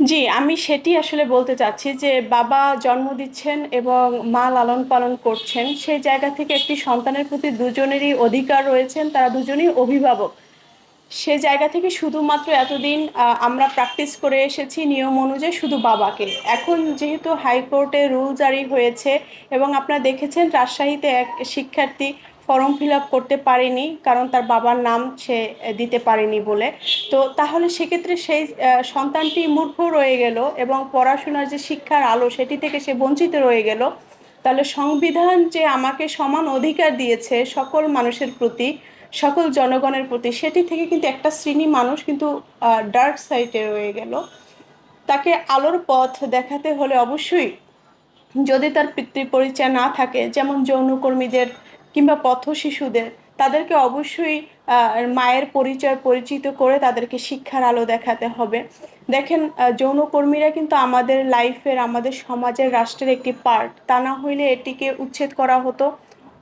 জি, আমি সেটি আসলে বলতে চাচ্ছি যে বাবা জন্ম দিচ্ছেন এবং মা লালন পালন করছেন। সেই জায়গা থেকে একটি সন্তানের প্রতি দুজনেরই অধিকার রয়েছেন। তারা দুজনেই অভিভাবক। সে জায়গা থেকে শুধুমাত্র এতদিন আমরা প্র্যাকটিস করে এসেছি নিয়ম অনুযায়ী শুধু বাবাকে। এখন যেহেতু হাইকোর্টে রুল জারি হয়েছে এবং আপনারা দেখেছেন রাজশাহীতে এক শিক্ষার্থী ফর্ম ফিল আপ করতে পারেনি। কারণ তার বাবার নাম সে দিতে পারেনি বলে। তো তাহলে সেক্ষেত্রে সেই সন্তানটি মূর্খ রয়ে গেল এবং পড়াশোনার যে শিক্ষার আলো সেটি থেকে সে বঞ্চিত রয়ে গেল। তাহলে সংবিধান যে আমাকে সমান অধিকার দিয়েছে সকল মানুষের প্রতি, সকল জনগণের প্রতি সেটি থেকে কিন্তু একটা শ্রেণি মানুষ কিন্তু ডার্ক সাইডে রয়ে গেল। তাকে আলোর পথ দেখাতে হলে অবশ্যই যদি তার পিতৃ পরিচয় না থাকে যেমন যৌনকর্মীদের কিংবা পথ-শিশুদের তাদেরকে অবশ্যই মায়ের পরিচয় পরিচিত করে তাদেরকে শিক্ষার আলো দেখাতে হবে। দেখেন যৌনকর্মীরা কিন্তু আমাদের লাইফের, আমাদের সমাজের, রাষ্ট্রের একটি পার্ট। তা না হইলে এটিকে উচ্ছেদ করা হতো,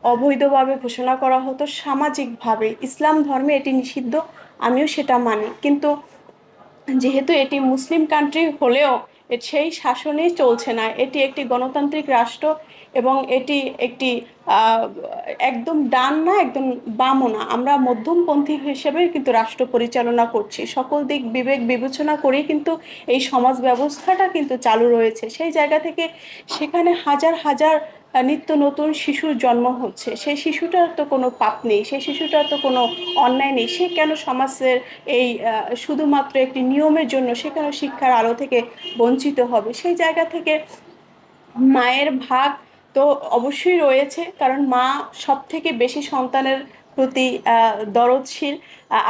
অবৈধভাবে ঘোষণা করা হতো সামাজিকভাবে। ইসলাম ধর্মে এটি নিষিদ্ধ, আমিও সেটা মানি। কিন্তু যেহেতু এটি মুসলিম কান্ট্রি হলেও সেই শাসনেই চলছে না। এটি একটি গণতান্ত্রিক রাষ্ট্র এবং এটি একটি একদম ডান না, একদম বামও না। আমরা মধ্যমপন্থী হিসেবে কিন্তু রাষ্ট্র পরিচালনা করছি। সকল দিক বিবেক বিবেচনা করেই কিন্তু এই সমাজ ব্যবস্থাটা কিন্তু চালু রয়েছে। সেই জায়গা থেকে সেখানে হাজার, হাজার নিত্য নতুন শিশুর জন্ম হচ্ছে। সেই শিশুটার তো কোনো পাপ নেই। সেই শিশুটার তো কোনো অন্যায় নেই। সে কেন সমাজের এই শুধুমাত্র একটি নিয়মের জন্য সে কেন শিক্ষার আলো থেকে বঞ্চিত হবে? সেই জায়গা থেকে মায়ের ভাগ তো অবশ্যই রয়েছে। কারণ মা সবথেকে বেশি সন্তানের প্রতি দরদশীল।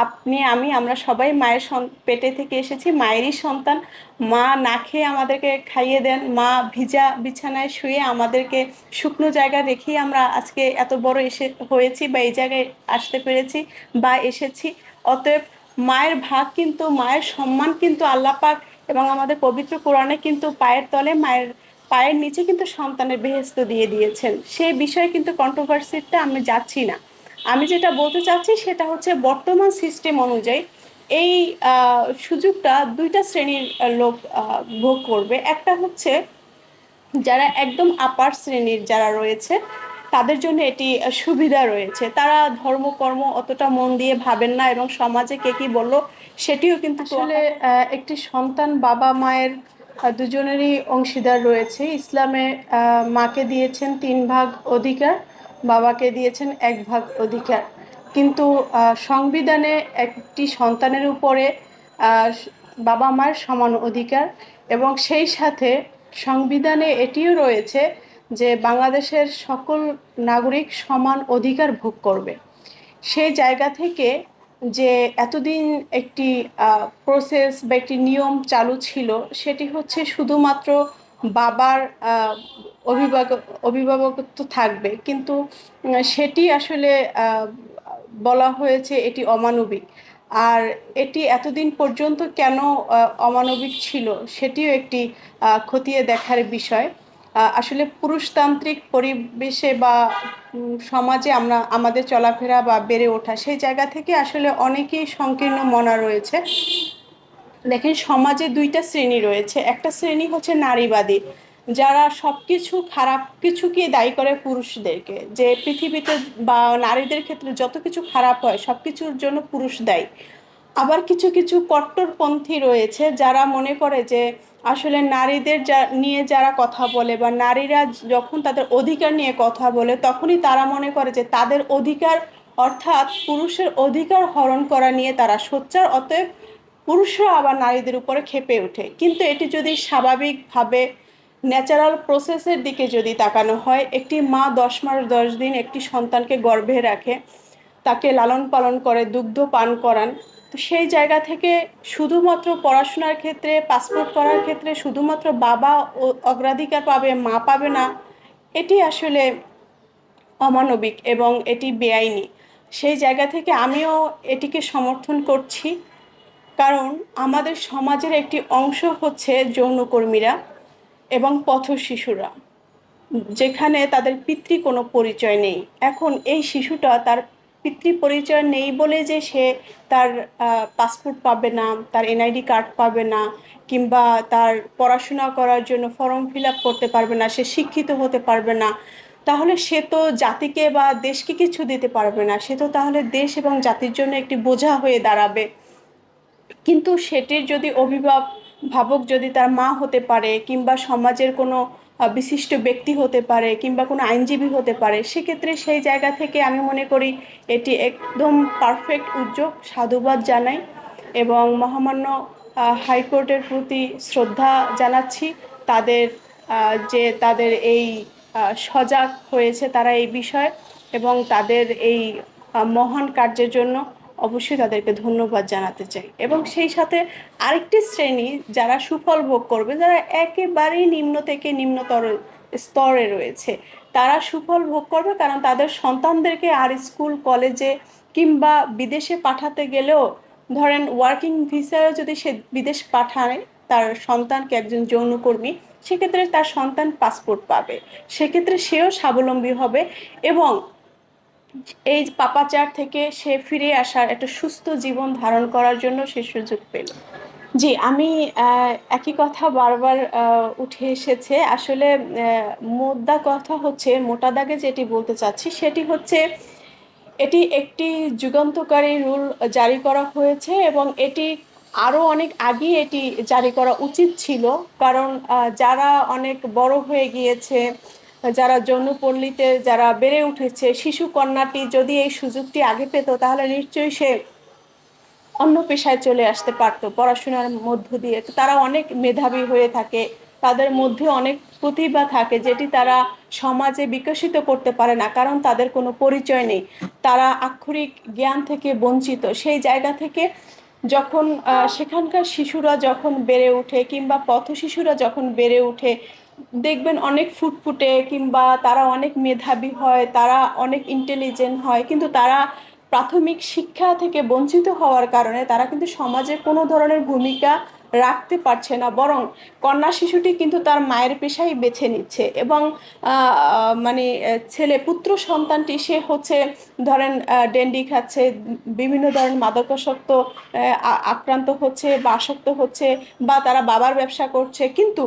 আপনি, আমি, আমরা সবাই মায়ের পেটে থেকে এসেছি, মায়েরই সন্তান। মা না খেয়ে আমাদেরকে খাইয়ে দেন। মা ভিজা বিছানায় শুয়ে আমাদেরকে শুকনো জায়গা রেখেই আমরা আজকে এত বড় এসে হয়েছি বা এই জায়গায় আসতে পেরেছি বা এসেছি। অতএব মায়ের ভাগ কিন্তু মায়ের সম্মান কিন্তু আল্লাহ পাক এবং আমাদের পবিত্র কোরআনে কিন্তু পায়ের তলে মায়ের পায়ের নিচে কিন্তু সন্তানের বেহেস্ত দিয়ে দিয়েছেন। সে বিষয়ে কিন্তু কন্ট্রোভার্সিটা আমি যাচ্ছি না। আমি যেটা বলতে চাচ্ছি সেটা হচ্ছে বর্তমান সিস্টেম অনুযায়ী এই সুযোগটা দুইটা শ্রেণির লোক ভোগ করবে। একটা হচ্ছে যারা একদম আপার শ্রেণির যারা রয়েছে তাদের জন্য এটি সুবিধা রয়েছে। তারা ধর্ম, কর্ম অতটা মন দিয়ে ভাবেন না এবং সমাজে কে কি বলল সেটিও কিন্তু আসলে একটি সন্তান বাবা-মায়ের দুজনেরই অংশীদার রয়েছে। ইসলামে মাকে দিয়েছেন তিন ভাগ অধিকার, বাবাকে দিয়েছেন এক ভাগ অধিকার। কিন্তু সংবিধানে একটি সন্তানের উপরে বাবা মায়ের সমান অধিকার এবং সেই সাথে সংবিধানে এটিও রয়েছে যে বাংলাদেশের সকল নাগরিক সমান অধিকার ভোগ করবে। সেই জায়গা থেকে যে এতদিন একটি প্রসেস বা একটি নিয়ম চালু ছিল, সেটি হচ্ছে শুধুমাত্র বাবার অভিভাবক, অভিভাবকত্ব থাকবে। কিন্তু সেটি আসলে বলা হয়েছে এটি অমানবিক। আর এটি এতদিন পর্যন্ত কেন অমানবিক ছিল, সেটিও একটি খতিয়ে দেখার বিষয়। আসলে পুরুষতান্ত্রিক পরিবেশে বা সমাজে আমরা, আমাদের চলাফেরা বা বেড়ে ওঠা সেই জায়গা থেকে আসলে অনেকেই সংকীর্ণ মনা রয়েছে। দেখেন, সমাজে দুইটা শ্রেণি রয়েছে। একটা শ্রেণি হচ্ছে নারীবাদী। যারা সব কিছু খারাপ কিছুকে দায়ী করে পুরুষদেরকে। যে পৃথিবীতে বা নারীদের ক্ষেত্রে যত কিছু খারাপ হয় সব কিছুর জন্য পুরুষ দায়ী। আবার কিছু, কিছু কট্টরপন্থী রয়েছে যারা মনে করে যে আসলে নারীদের যা নিয়ে যারা কথা বলে বা নারীরা যখন তাদের অধিকার নিয়ে কথা বলে তখনই তারা মনে করে যে তাদের অধিকার অর্থাৎ পুরুষের অধিকার হরণ করা নিয়ে তারা সোচ্চার। অতএব পুরুষরা আবার নারীদের উপরে খেপে ওঠে। কিন্তু এটি যদি স্বাভাবিকভাবে ন্যাচারাল প্রসেসের দিকে যদি তাকানো হয়, একটি মা ১০ মাস ১০ দিন একটি সন্তানকে গর্ভে রাখে, তাকে লালন-পালন করে, দুগ্ধ পান করান। তো সেই জায়গা থেকে শুধুমাত্র পড়াশোনার ক্ষেত্রে, পাসপোর্ট করার ক্ষেত্রে শুধুমাত্র বাবা ও অগ্রাধিকার পাবে, মা পাবে না, এটি আসলে অমানবিক এবং এটি বেআইনি। সেই জায়গা থেকে আমিও এটিকে সমর্থন করছি। কারণ আমাদের সমাজের একটি অংশ হচ্ছে যৌনকর্মীরা এবং পথ-শিশুরা। যেখানে তাদের পিতৃ কোনো পরিচয় নেই। এখন এই শিশুটা তার পিতৃ পরিচয় নেই বলে যে সে তার পাসপোর্ট পাবে না, তার এনআইডি কার্ড পাবে না, কিংবা তার পড়াশোনা করার জন্য ফর্ম ফিল আপ করতে পারবে না, সে শিক্ষিত হতে পারবে না, তাহলে সে তো জাতিকে বা দেশকে কিছু দিতে পারবে না, সে তো তাহলে দেশ এবং জাতির জন্য একটি বোঝা হয়ে দাঁড়াবে। কিন্তু সেটির যদি অভিভাবক, ভাবক যদি তার মা হতে পারে, কিংবা সমাজের কোনো বিশিষ্ট ব্যক্তি হতে পারে কিংবা কোনো আইনজীবী হতে পারে, সেক্ষেত্রে সেই জায়গা থেকে আমি মনে করি এটি একদম পারফেক্ট উদ্যোগ, সাধুবাদ জানাই এবং মহামান্য হাইকোর্টের প্রতি শ্রদ্ধা জানাচ্ছি। তাদের যে তাদের এই সজাগ হয়েছে তারা এই বিষয়ে এবং তাদের এই মহান কার্যের জন্য অবশ্যই তাদেরকে ধন্যবাদ জানাতে চাই। এবং সেই সাথে আরেকটি শ্রেণি যারা সুফল ভোগ করবে, যারা একেবারেই নিম্ন থেকে নিম্নতর স্তরে রয়েছে, তারা সুফল ভোগ করবে কারণ তাদের সন্তানদেরকে আর স্কুল, কলেজে কিংবা বিদেশে পাঠাতে গেলেও, ধরেন ওয়ার্কিং ভিসায় যদি সে বিদেশ পাঠায়, তার সন্তানকে একজন যৌনকর্মী, সেক্ষেত্রে তার সন্তান পাসপোর্ট পাবে। সেক্ষেত্রে সেও স্বাবলম্বী হবে এবং এই পাপাচার থেকে সে ফিরে আসার একটা সুস্থ জীবন ধারণ করার জন্য সে সুযোগ পেল। জি, আমি একই কথা বারবার উঠে এসেছে। আসলে মোদ্দা কথা হচ্ছে, মোটা দাগে যেটি বলতে চাচ্ছি, সেটি হচ্ছে, এটি একটি যুগান্তকারী রুল জারি করা হয়েছে এবং এটি আরও অনেক আগে এটি জারি করা উচিত ছিল। কারণ যারা অনেক বড় হয়ে গিয়েছে যারা যৌনপল্লীতে যারা বেড়ে উঠেছে, শিশু কন্যাটি যদি এই সুযোগটি আগে পেত, তাহলে নিশ্চয়ই সে অন্য পেশায় চলে আসতে পারতো, পড়াশোনার মধ্য দিয়ে। তারা অনেক মেধাবী হয়ে থাকে, তাদের মধ্যে অনেক প্রতিভা থাকে, যেটি তারা সমাজে বিকশিত করতে পারে না, কারণ তাদের কোনো পরিচয় নেই। তারা আক্ষরিক জ্ঞান থেকে বঞ্চিত। সেই জায়গা থেকে যখন সেখানকার শিশুরা যখন বেড়ে ওঠে, কিংবা পথ শিশুরা যখন বেড়ে ওঠে দেখবেন অনেক ফুটফুটে কিংবা তারা অনেক মেধাবী হয়, তারা অনেক ইন্টেলিজেন্ট হয়, কিন্তু তারা প্রাথমিক শিক্ষা থেকে বঞ্চিত হওয়ার কারণে তারা কিন্তু সমাজে কোনো ধরনের ভূমিকা রাখতে পারছে না। বরং কন্যা শিশুটি কিন্তু তার মায়ের পেশাই বেছে নিচ্ছে এবং মানে ছেলে পুত্র সন্তানটি সে হচ্ছে, ধরেন ডেন্ডি খাচ্ছে, বিভিন্ন ধরনের মাদকাসক্ত আক্রান্ত হচ্ছে বা আসক্ত হচ্ছে বা তারা বাবার ব্যবসা করছে। কিন্তু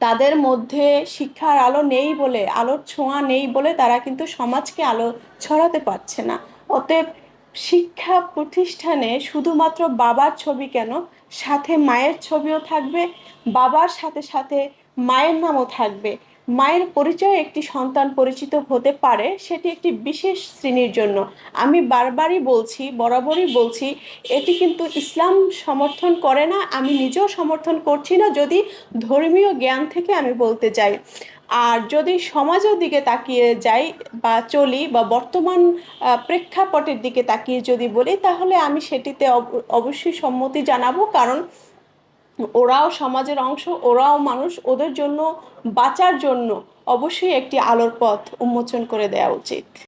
তাদের মধ্যে শিক্ষার আলো নেই বলে, আলোর ছোঁয়া নেই বলে তারা কিন্তু সমাজকে আলো ছড়াতে পারছে না। অতএব শিক্ষা প্রতিষ্ঠানে শুধুমাত্র বাবার ছবি কেন? সাথে মায়ের ছবিও থাকবে, বাবার সাথে সাথে মায়ের নামও থাকবে। মায়ের পরিচয় একটি সন্তান পরিচিত হতে পারে, সেটি একটি বিশেষ শ্রেণির জন্য। আমি বারবারই বলছি, বরাবরই বলছি, এটি কিন্তু ইসলাম সমর্থন করে না, আমি নিজেও সমর্থন করছি না যদি ধর্মীয় জ্ঞান থেকে আমি বলতে যাই আর যদি সমাজের দিকে তাকিয়ে যাই বা চলি বা বর্তমান প্রেক্ষাপটের দিকে তাকিয়ে যদি বলি, তাহলে আমি সেটিতে অবশ্যই সম্মতি জানাব। কারণ ওরাও সমাজের অংশ, ওরাও মানুষ, ওদের জন্য বাঁচার জন্য অবশ্যই একটি আলোর পথ উন্মোচন করে দেওয়া উচিত।